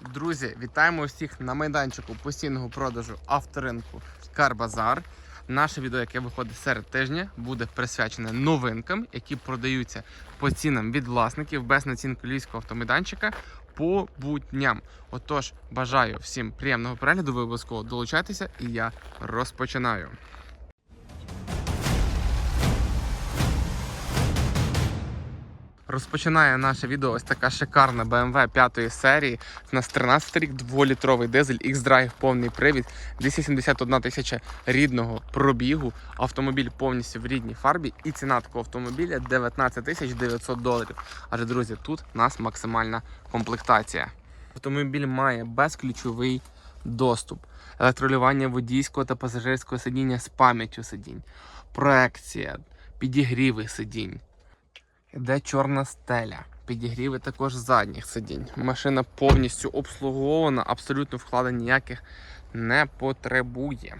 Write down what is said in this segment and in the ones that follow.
Друзі, вітаємо всіх на майданчику постійного продажу авторинку Карбазар. Наше відео, яке виходить серед тижня, буде присвячене новинкам, які продаються по цінам від власників без націнки львівського автомайданчика по будням. Отож, бажаю всім приємного перегляду. Ви обов'язково долучайтеся, і я розпочинаю. Розпочинає наше відео ось така шикарна BMW 5 серії. У нас 13 рік, 2-літровий дизель, X-Drive, повний привід, 271 тисяча рідного пробігу. Автомобіль повністю в рідній фарбі. І ціна такого автомобіля 19 тисяч 900 доларів. Адже, друзі, тут у нас максимальна комплектація. Автомобіль має безключовий доступ, електролювання водійського та пасажирського сидіння з пам'яттю сидінь, проекція, підігріви сидінь. Іде чорна стеля. Підігріви також задніх сидінь. Машина повністю обслугована, абсолютно вкладень ніяких не потребує.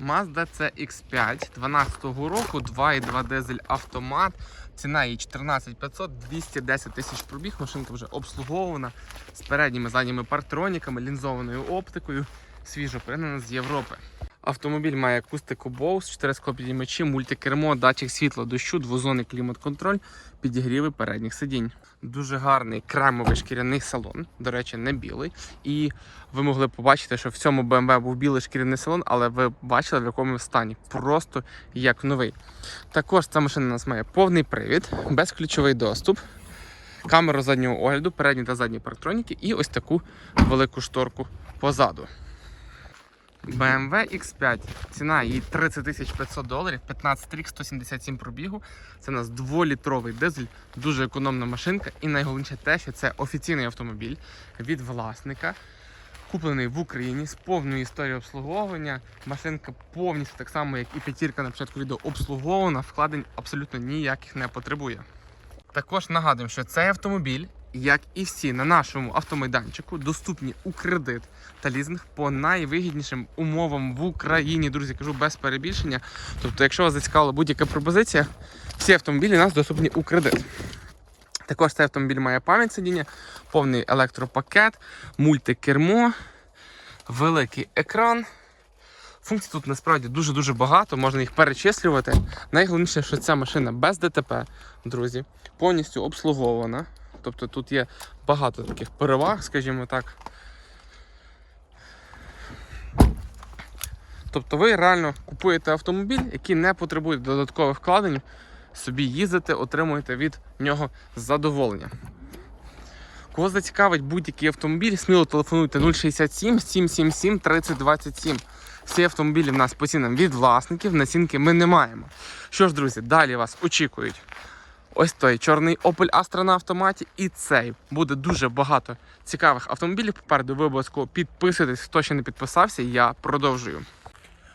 Mazda CX5 12 року, 2,2 дизель автомат. Ціна її 14 500, 210 тисяч пробіг. Машинка вже обслугована з передніми задніми партроніками, лінзованою оптикою, свіжо пригнана з Європи. Автомобіль має акустику Bose, 4 склопідіймачі, мультикермо, датчик світла, дощу, двозонний клімат-контроль, підігріви передніх сидінь. Дуже гарний кремовий шкіряний салон, до речі, не білий. І ви могли побачити, що в цьому BMW був білий шкіряний салон, але ви бачили в якому стані. Просто як новий. Також ця машина у нас має повний привід, безключовий доступ. Камеру заднього огляду, передні та задні парктроніки і ось таку велику шторку позаду. BMW X5. Ціна її 30 500 доларів, 15 рік, 177 пробігу. Це у нас 2-літровий дизель, дуже економна машинка. І найголовніше те, що це офіційний автомобіль від власника, куплений в Україні з повною історією обслуговування. Машинка повністю так само, як і п'ятірка на початку відео, обслугована, вкладень абсолютно ніяких не потребує. Також нагадуємо, що цей автомобіль, як і всі на нашому автомайданчику, доступні у кредит та лізинг по найвигіднішим умовам в Україні. Друзі, кажу без перебільшення. Тобто, якщо вас зацікавила будь-яка пропозиція, всі автомобілі у нас доступні у кредит. Також цей автомобіль має пам'ять сидіння, повний електропакет, мультикермо, великий екран. Функцій тут насправді дуже-дуже багато, можна їх перечислювати. Найголовніше, що ця машина без ДТП, друзі, повністю обслугована. Тобто тут є багато таких переваг, скажімо так. Тобто ви реально купуєте автомобіль, який не потребує додаткових вкладень, собі їздите, отримуєте від нього задоволення. Кого зацікавить будь-який автомобіль, сміло телефонуйте 067 777 3027. Всі автомобілі в нас по цінам від власників, націнки ми не маємо. Що ж, друзі, далі вас очікують ось той чорний Opel Astra на автоматі і цей. Буде дуже багато цікавих автомобілів. Попереду ви обов'язково підписуйтесь, хто ще не підписався, я продовжую.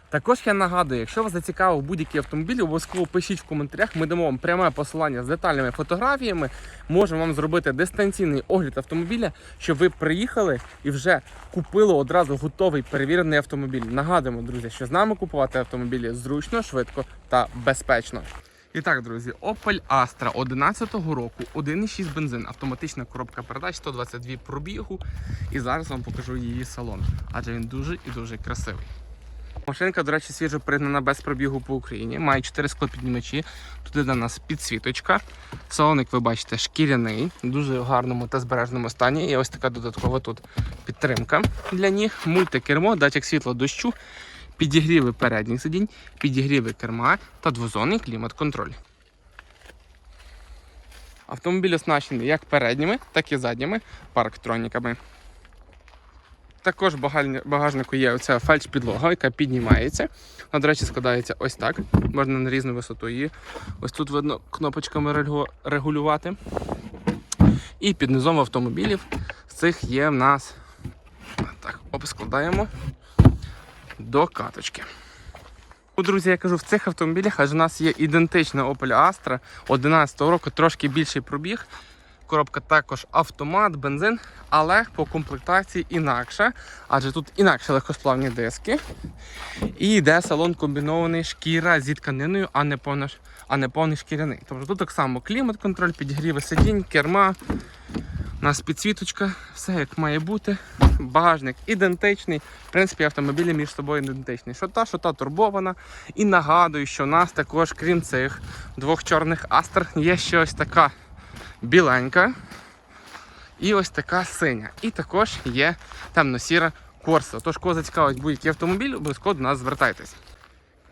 Також я нагадую, якщо вас зацікавив будь-який автомобіль, обов'язково пишіть в коментарях. Ми дамо вам пряме посилання з детальними фотографіями. Можемо вам зробити дистанційний огляд автомобіля, щоб ви приїхали і вже купили одразу готовий перевірений автомобіль. Нагадуємо, друзі, що з нами купувати автомобілі зручно, швидко та безпечно. І так, друзі, Opel Astra 11-го року, 1,6 бензин, автоматична коробка передач, 122 пробігу. І зараз вам покажу її салон, адже він дуже і дуже красивий. Машинка, до речі, свіжо пригнана без пробігу по Україні. Має 4 склопіднімачі. Іде у нас підсвіточка. Салоник, ви бачите, шкіряний, в дуже гарному та збережному стані. І ось така додаткова тут підтримка для ніг. Мультикермо, датчик світла дощу, підігріви передніх сидінь, підігріви керма та двозонний клімат-контроль. Автомобіль оснащений як передніми, так і задніми парктроніками. Також в багажнику є оця фальш-підлога, яка піднімається. Вона, до речі, складається ось так. Можна на різну висоту її. Ось тут видно кнопочками регулювати. І під низом автомобілів з цих є в нас. Так, оп, складаємо до каточки. Друзі, я кажу, в цих автомобілях аж у нас є ідентична Opel Astra 11 року, трошки більший пробіг. Коробка також автомат, бензин, але по комплектації інакше, адже тут інакше легкосплавні диски. І йде салон комбінований шкіра зі тканиною, а не повна, а не повний шкіряний. Тобто тут так само клімат-контроль, підігріви сидінь, керма, У нас підсвіточка, все як має бути. Багажник ідентичний. В принципі, автомобілі між собою ідентичні. Що та, що та турбована. І нагадую, що у нас також, крім цих двох чорних астр, є ще ось така біленька. І ось така синя. І також є темно-сіра корса. Тож, кого зацікавить будь-який автомобіль, обов'язково до нас звертайтесь.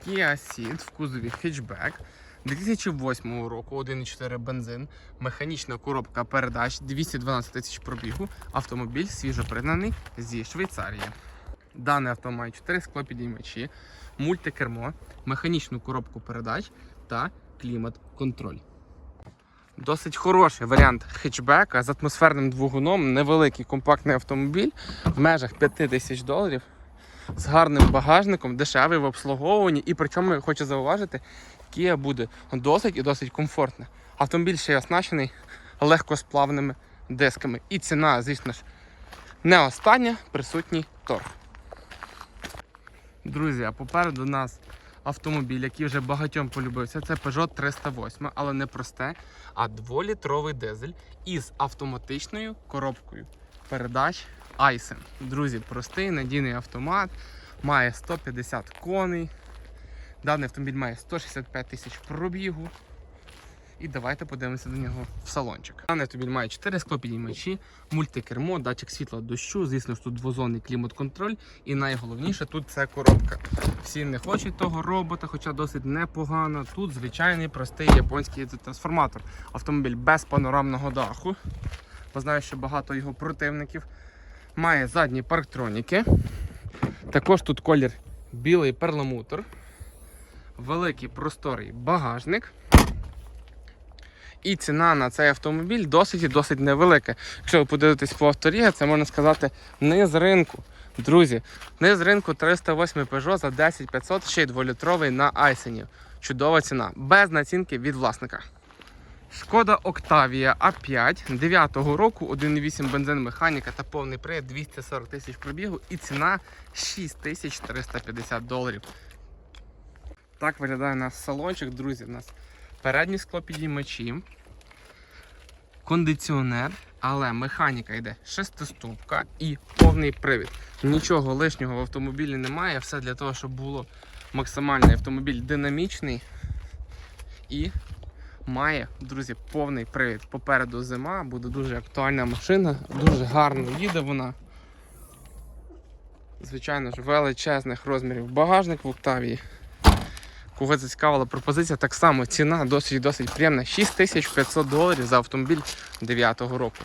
Kia Ceed в кузові хетчбек 2008 року 1,4 бензин, механічна коробка передач 212 тисяч пробігу, автомобіль свіжопригнаний зі Швейцарії. Даний авто має 4 склопідіймачі, мультикермо, механічну коробку передач та клімат-контроль. Досить хороший варіант хетчбека з атмосферним двигуном, невеликий компактний автомобіль в межах 5 тисяч доларів з гарним багажником, дешевий в обслуговуванні. І причому я хочу зауважити, Kia буде досить і досить комфортна. Автомобіль ще й оснащений легкосплавними дисками. І ціна, звісно ж, не остання, присутній торг. Друзі, а попереду нас автомобіль, який вже багатьом полюбився. Це Peugeot 308, але не просте, а дволітровий дизель із автоматичною коробкою передач Айсен. Друзі, простий надійний автомат, має 150 коней. Даний автомобіль має 165 тисяч пробігу. І давайте подивимося до нього в салончик. Даний автомобіль має 4 склопідіймачі, мультикермо, датчик світла дощу, звісно ж тут двозонний клімат-контроль. І найголовніше тут це коробка. Всі не хочуть того робота, хоча досить непогано. Тут звичайний простий японський трансформатор. Автомобіль без панорамного даху. Бо знаю, що багато його противників. Має задні парктроніки. Також тут колір білий перламутр. Великий просторий багажник. І ціна на цей автомобіль досить і досить невелика. Якщо ви подивитесь по авторі, це можна сказати не з ринку. Друзі, не з ринку 308 Peugeot за 10 500, ще й 2-літровий на Айсені. Чудова ціна, без націнки від власника. Шкода Октавія А5 9-го року, 1,8 бензин механіка та повний привід 240 тисяч пробігу і ціна 6350 доларів. Так виглядає наш салончик, друзі. У нас передні склопідіймачі, кондиціонер, але механіка йде шестиступка і повний привід. Нічого лишнього в автомобілі немає. Все для того, щоб було максимальний автомобіль динамічний і має, друзі, повний привід. Попереду зима, буде дуже актуальна машина, дуже гарно їде вона. Звичайно ж, величезних розмірів багажник в Октавії. Кого зацікавила пропозиція, так само ціна досить досить приємна. 6500 доларів за автомобіль 9-го року.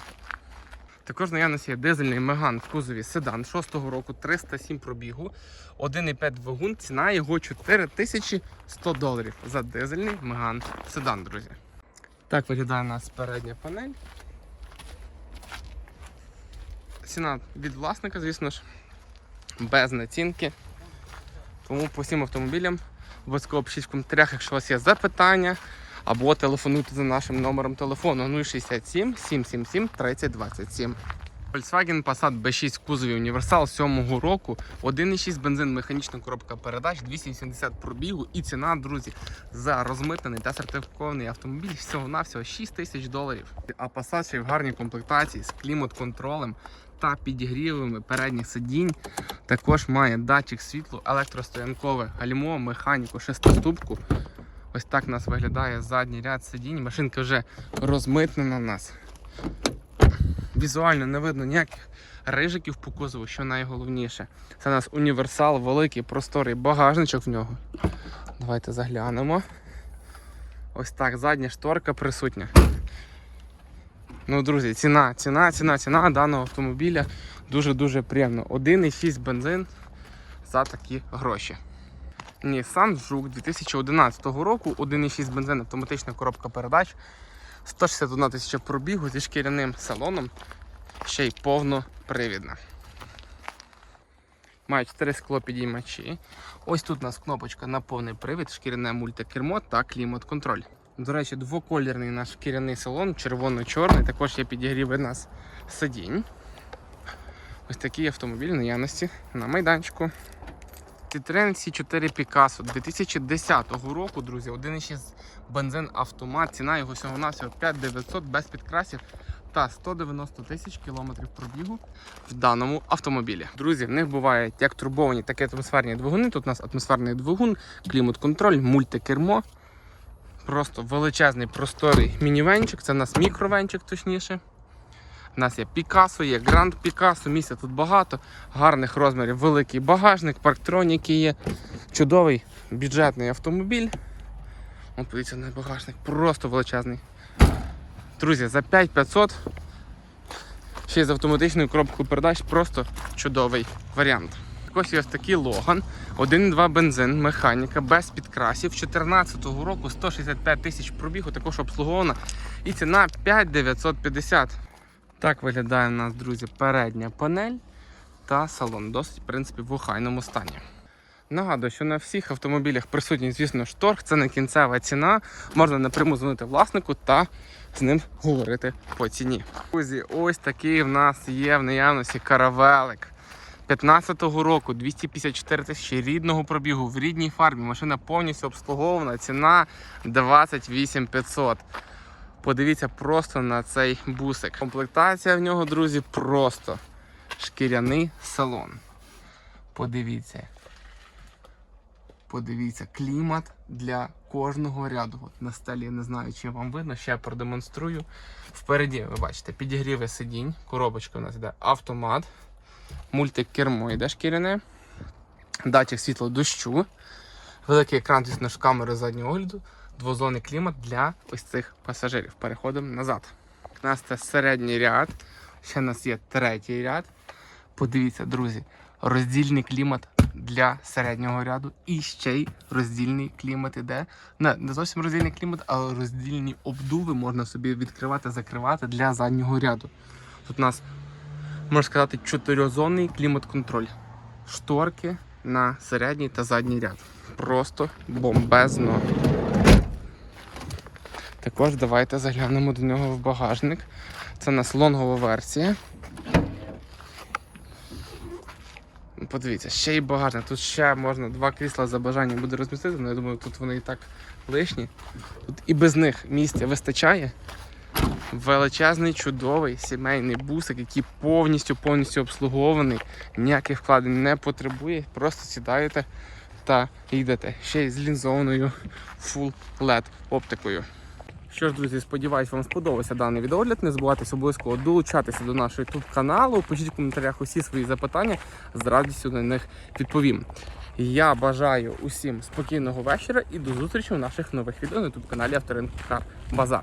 Також наявності є дизельний меган в кузові седан 6-го року, 307 пробігу, 1,5 двигун, ціна його 4100 доларів за дизельний меган седан, друзі. Так виглядає у нас передня панель. Ціна від власника, звісно ж, без націнки. Тому по всім автомобілям обов'язково пишіть в коментарях, якщо у вас є запитання, або телефонуйте за нашим номером телефону 067 777 3027. Volkswagen Passat B6 в кузові універсал 7-го року, 1,6 бензин, механічна коробка передач, 280 пробігу і ціна, друзі, за розмитнений та сертифікований автомобіль всього-навсього 6 тисяч доларів. А Passat ще й в гарній комплектації з клімат-контролем та підігрівами передніх сидінь. Також має датчик світлу, електростоянкове гальмо, механіку, шестиступку. Ось так у нас виглядає задній ряд сидінь. Машинка вже розмитнена у нас. Візуально не видно ніяких рижиків по кузову, що найголовніше. Це у нас універсал, великий, просторий багажничок в нього. Давайте заглянемо. Ось так, задня шторка присутня. Ну, друзі, ціна, ціна, ціна, ціна даного автомобіля дуже-дуже приємно. 1,6 бензин за такі гроші. Nissan Juke 2011 року, 1,6 бензин, автоматична коробка передач, 161 тисяча пробігу зі шкіряним салоном, ще й повнопривідна. Має 4 скло підіймачі. Ось тут у нас кнопочка на повний привід, шкіряне мультикермо та клімат-контроль. До речі, двоколірний наш шкіряний салон, червоно-чорний, також є підігріви нас сидінь. Ось такий автомобіль в наявності на майданчику. Citroen C4 Picasso 2010 року, друзі, 1,6 бензин автомат. Ціна його всього навсього 5900 без підкрасів. та 190 тисяч кілометрів пробігу в даному автомобілі. Друзі, в них бувають як турбовані, так і атмосферні двигуни. Тут у нас атмосферний двигун, клімат-контроль, мультикермо. Просто величезний просторий мінівенчик. Це у нас мікровенчик, точніше. У нас є Пікасо, є Гранд Пікасо, місця тут багато, гарних розмірів, великий багажник, парктроніки є. Чудовий бюджетний автомобіль. От подивіться на багажник, просто величезний. Друзі, за 5500 ще й з автоматичною коробкою передач просто чудовий варіант. Ось ось такий Логан, 1,2 бензин, механіка без підкрасів 2014 року 165 тисяч пробігу, також обслугована. І ціна 5950. Так виглядає у нас, друзі, передня панель та салон. Досить, в принципі, в охайному стані. Нагадую, що на всіх автомобілях присутній, звісно ж, торг, це не кінцева ціна. Можна напряму дзвонити власнику та з ним говорити по ціні. Друзі, ось такий в нас є в наявності каравелик. 15-го року 254 тисячі рідного пробігу в рідній фарбі. Машина повністю обслугована. Ціна 28 500. Подивіться просто на цей бусик. Комплектація в нього, друзі, просто шкіряний салон. Подивіться. Подивіться, клімат для кожного ряду. От на стелі я не знаю, чи вам видно, ще продемонструю. Впереді, ви бачите, підігріви сидінь, коробочка у нас йде автомат, мультикермо йде шкіряне, датчик світло дощу, великий екран звісно ж, камери заднього огляду, двозонний клімат для ось цих пасажирів. Переходимо назад. У нас це середній ряд, ще у нас є третій ряд. Подивіться, друзі, роздільний клімат для середнього ряду і ще й роздільний клімат іде. Не, не зовсім роздільний клімат, а роздільні обдуви можна собі відкривати, закривати для заднього ряду. Тут у нас, можна сказати, чотирьохзонний клімат-контроль. Шторки на середній та задній ряд. Просто бомбезно. Також давайте заглянемо до нього в багажник. Це у нас лонгова версія. Подивіться, ще й багажник. Тут ще можна два крісла за бажанням буде розмістити, але я думаю, тут вони і так лишні. Тут і без них місця вистачає. Величезний, чудовий сімейний бусик, який повністю повністю обслугований, ніяких вкладень не потребує. Просто сідаєте та йдете. Ще й з лінзованою Full LED оптикою. Що ж, друзі, сподіваюсь, вам сподобався даний відеогляд. Не забувайте обов'язково долучатися до нашого YouTube каналу. Пишіть в коментарях усі свої запитання, з радістю на них відповім. Я бажаю усім спокійного вечора і до зустрічі у наших нових відео на YouTube каналі Авторинку Кар Базар.